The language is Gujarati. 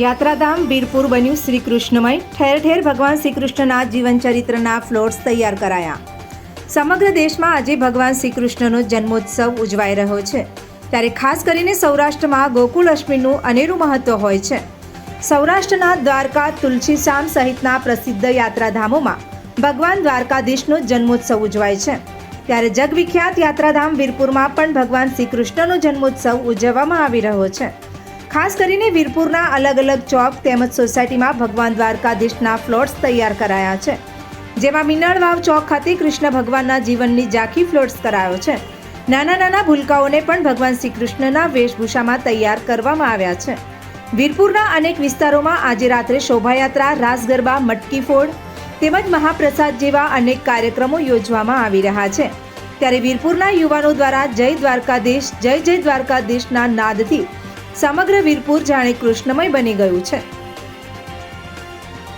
યાત્રાધામ વીરપુર બન્યું શ્રી કૃષ્ણમય ઠેર ઠેર ભગવાન શ્રી કૃષ્ણના જીવન ચરિત્રના ફ્લોટ્સ તૈયાર કરાયા. સમગ્ર દેશમાં આજે ભગવાન શ્રી કૃષ્ણનો જન્મોત્સવ ઉજવાઈ રહ્યો છે. ત્યારે ખાસ કરીને સૌરાષ્ટ્રમાં ગોકુળ અષ્ટમીનું અનેરું મહત્વ હોય છે. સૌરાષ્ટ્રના દ્વારકા, તુલસીશામ સહિતના પ્રસિદ્ધ યાત્રાધામોમાં ભગવાન દ્વારકાધીશનો જન્મોત્સવ ઉજવાય છે. ત્યારે જગવિખ્યાત યાત્રાધામ વીરપુરમાં પણ ભગવાન શ્રી કૃષ્ણનો જન્મોત્સવ ઉજવવામાં આવી રહ્યો છે. ખાસ કરીને વીરપુરના અલગ અલગ ચોક તેમજ સોસાયટીમાં ભગવાન દ્વારકાધીશના ફ્લોટ્સ તૈયાર કરાયા છે, જેમાં મિનળવાવ ચોક ખાતે કૃષ્ણ ભગવાનના જીવનની ઝાંખી ફ્લોટ્સ કરાયો છે. નાના નાના ભૂલકાઓને પણ ભગવાન શ્રી કૃષ્ણના વેશભૂષામાં તૈયાર કરવામાં આવ્યા છે. વીરપુરના અનેક વિસ્તારોમાં આજે રાત્રે શોભાયાત્રા રાસ ગરબા મટકી ફોડ તેમજ મહાપ્રસાદ જેવા અનેક કાર્યક્રમો યોજવામાં આવી રહ્યા છે. ત્યારે વીરપુરના યુવાનો દ્વારા જય દ્વારકાધીશ, જય જય દ્વારકાધીશના નાદથી સમગ્ર વીરપુર જાણે કૃષ્ણમય બની ગયું છે.